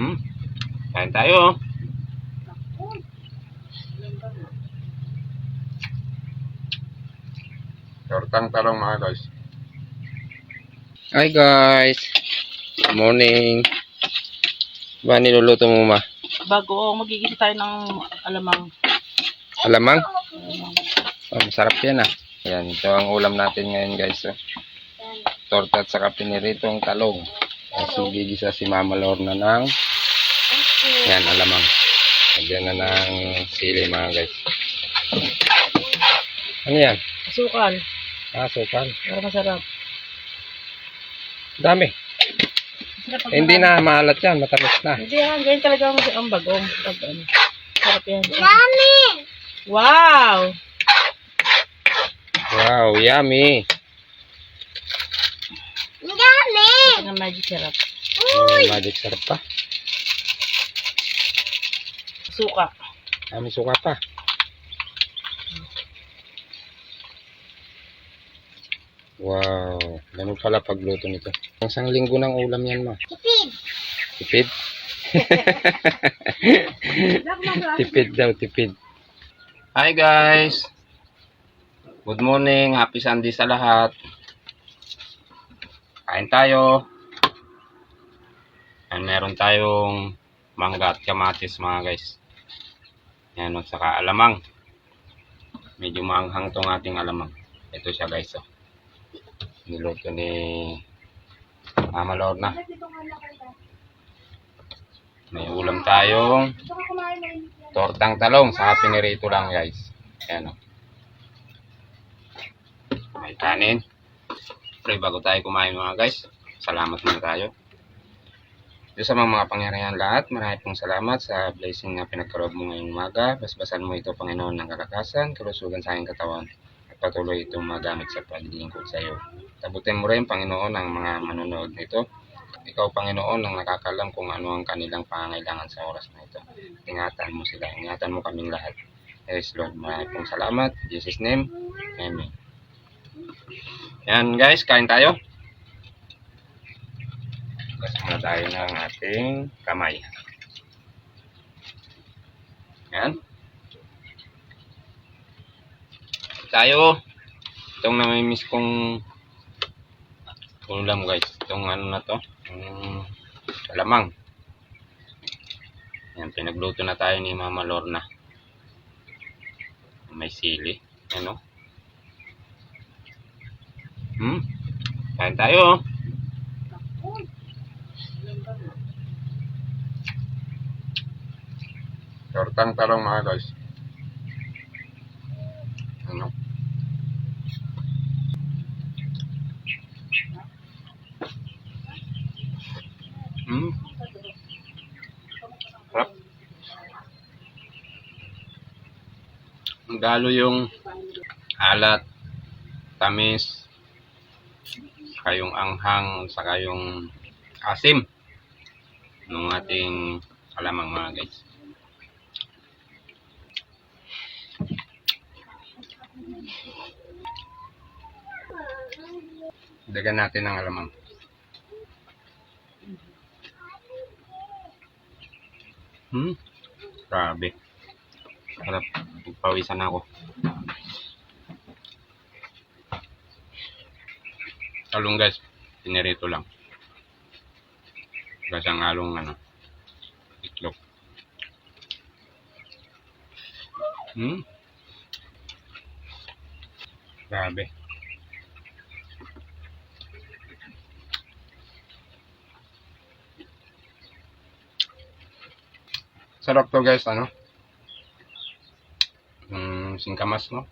Hmm? Kain tayo. Tortang talong mga guys. Hi guys. Good morning. Ba niluluto mo ma? Bago magigisa tayo ng alamang. Alamang? alamang. Oh, masarap yan ah. Yan, ito ang ulam natin ngayon guys. Oh. Torta at saka piniritong talong. Kasi gigisa si Mama Lorna ng yan, alamang. Lagyan na ng sili mga guys. Ano yan? Asukal. Ah, sukal. Para masarap. Dami. Masarap Hindi na maalat yan, matamis na. Hindi yan. Ganyan talaga ang, ang bagong. Ano. Sarap yan. Yummy! Wow! Wow, yummy. Ito na magic sarap. May magic sarap pa. Suka. Ah, may suka pa. Wow, ganun pala pagluto nito. Ang isang linggo ng ulam yan, ma. Tipid. Tipid? tipid daw, tipid. Hi guys! Good morning, happy Sunday sa lahat. Kain tayo. Yan, meron tayong mangga at kamatis mga guys. Yan, at saka alamang. Medyo maanghang tong ating alamang. Ito siya guys. Oh. Niluto ni Mama Lorna. May ulam tayong tortang talong sa pinirito lang guys. Ayan o. May kanin. Pre, bago tayo kumain mga guys, salamat muna tayo. Diyos sa mga, pangyarihan lahat, marami pong salamat sa blessing na pinagkaroon mo ngayong umaga. Basbasan mo ito, Panginoon, ng kalakasan, kalusugan sa aking katawan, at patuloy itong magamit sa paglilingkod sa iyo. Tabutin mo rin, Panginoon, ang mga manonood nito. Ikaw, Panginoon, ang nakakalam kung ano ang kanilang pangangailangan sa oras na ito. Ingatan mo sila, ingatan mo kaming lahat. Yes, Lord, marami pong salamat. In Jesus' name, Amen. Yan guys, kain tayo. Gas muna tayo ng ating kamay. Yan. Tayo. Itong namimiss kong ulam guys. Itong ano na to. Yung alamang. Yan, pinagluto na tayo ni Mama Lorna. May sili. Ano? Hmm? Kain tayo. Tortang talong mga guys. Ano? Hmm? Sarap. Ang Dalo yung alat, tamis, saka yung anghang, saka yung asim ng ating alamang mga guys. Dagan natin ang alamang. Hmm? Grabe. Harap, pagpawisan ako. Talong guys, pinirito lang. Kasi ang halong ano, itlog. Hmm? Grabe. Sarap to guys, ano? Mm, singkamas, no?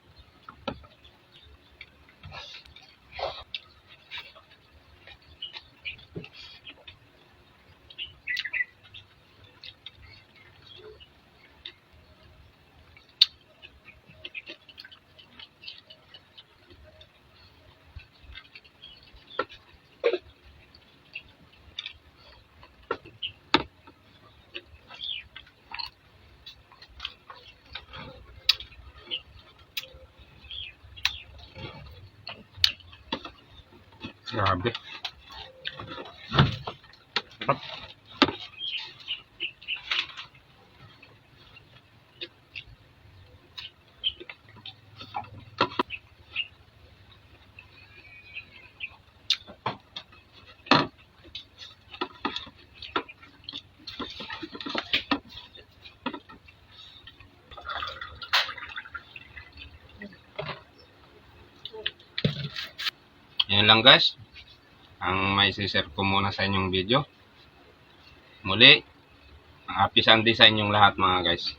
Grabe. Sarap. Yan lang guys. Ang may share ko muna sa inyong video. Muli, happy Sunday sa inyong lahat mga guys.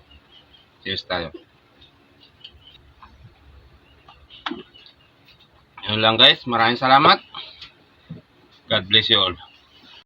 Cheers tayo. Yun lang guys. Maraming salamat. God bless you all.